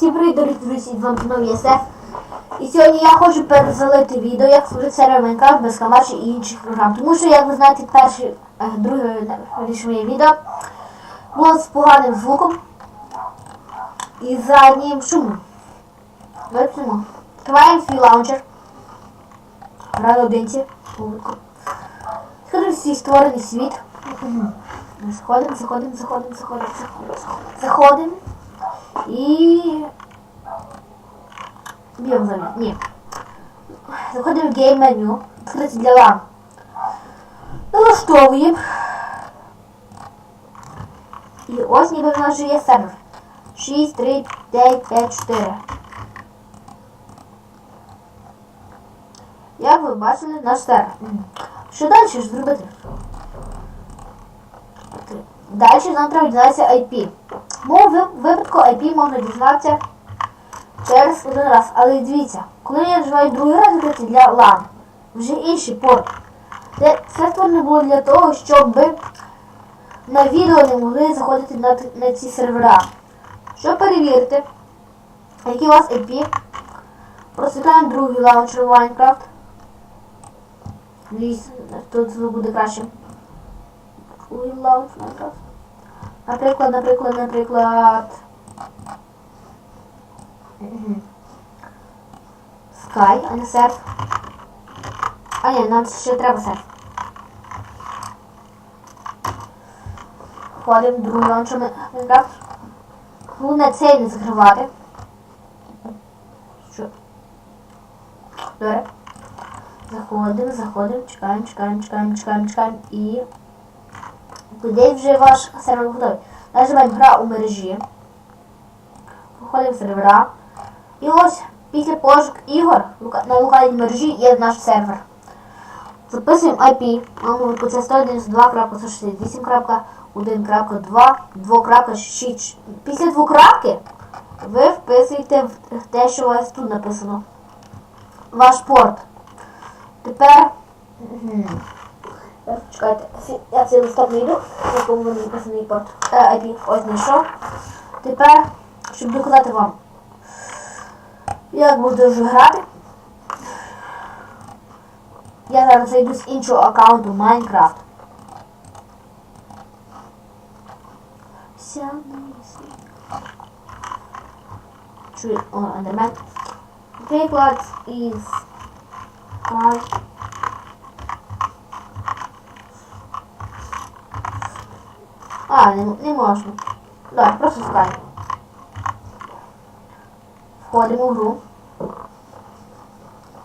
Всім привіт, друзі, з вами знову я Сеф. І сьогодні я хочу перезалити відео, як створити сервер Майнкрафт без камаші і інших програм. Тому що, як ви знаєте, перше, е, друге моє відео було з поганим звуком і заднім шумом. Вимкнемо. Відкриваємо свій лаунчер. Граю одинці. Скажу всі створений світ. Заходимо, заходимо, заходимо, заходимо, заходимо, заходимо. І... Б'ємо замір. Ні. Заходимо в гейм меню. Відкрити для лам. Налаштовуємо. І ось ніби в нас вже є сервер. 6, 3, 9, 5, 4. Як ви бачили, наш сервер. Що далі ж зробити? Далі нам треба IP. В випадку IP можна дізнатися через один раз. Але дивіться, коли я вживаю другий раз відкрити для LAN, вже інший порт. Це, створено було для того, щоб на відео не могли заходити на, на ці сервера. Щоб перевірити, який у вас IP, просвітаємо другий лаунчер Minecraft. Дивіться, тут буде краще. Другий лаунчер Minecraft. Наприклад, наприклад, наприклад. Sky, а не серф. А ні, нам ще треба серф. Входимо в другий лаунчер Ми- Майнкрафт. Головне цей не закривати. Що? Добре. Заходимо, заходимо, чекаємо, чекаємо, чекаємо, чекаємо, чекаємо і Куди вже ваш сервер готовий? Нажимаємо гра у мережі. Виходимо в сервера. І ось після пошук ігор на локальній мережі є наш сервер. Записуємо IP. Нам це 192.168.1.2, 2.6. Після двокрапки ви вписуєте те, що у вас тут написано. Ваш порт. Тепер. Чекайте, я цей листок вийду, на якому вони написаний порт е, IP. Ось знайшов. Тепер, щоб доказати вам, як буду вже грати, я зараз зайду з іншого аккаунту Minecraft. Чую, о, ендермен. Наприклад, із Sky. А, не, не можна. Давай, просто скай. Входимо в гру.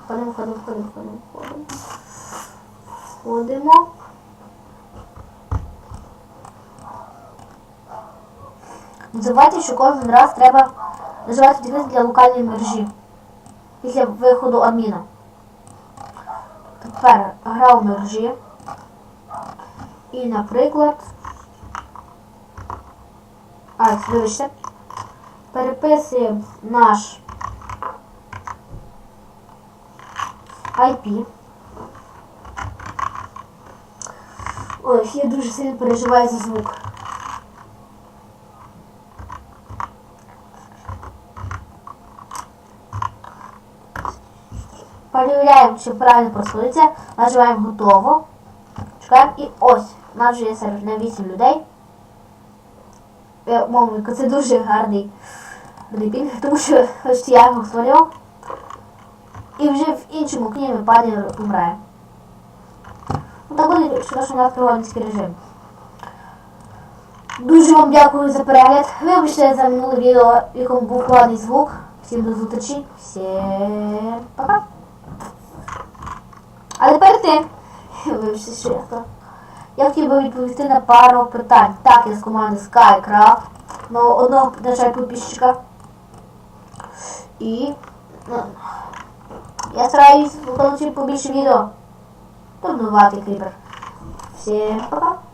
Входимо, входимо, входимо, входимо, входимо. Входимо. Не забувайте, що кожен раз треба наживати дивитися для локальної мережі. Після виходу адміна. Тепер гра в мережі. І, наприклад, а, вибачте. Переписуємо наш IP. Ой, я дуже сильно переживаю за звук. Перевіряємо, чи правильно просується. Нажимаємо готово. Чекаємо і ось. У нас вже є сервер на 8 людей. Е, Мовнику, це дуже гарний репінг, тому що ось я його створював. І вже в іншому окні ми падає помирає. Ну так буде, що у нас режим. Дуже вам дякую за перегляд. Вибачте за минуле відео, в якому був поганий звук. Всім до зустрічі. Всім пока. Але перед тим, вибачте, що я сказав. Я хотів би відповісти на пару питань. Так, я з команди SkyCraft, мого одного на жаль, підписчика. І ну, я стараюсь виконувати побільше відео. Турнувати кріпер. Всім пока!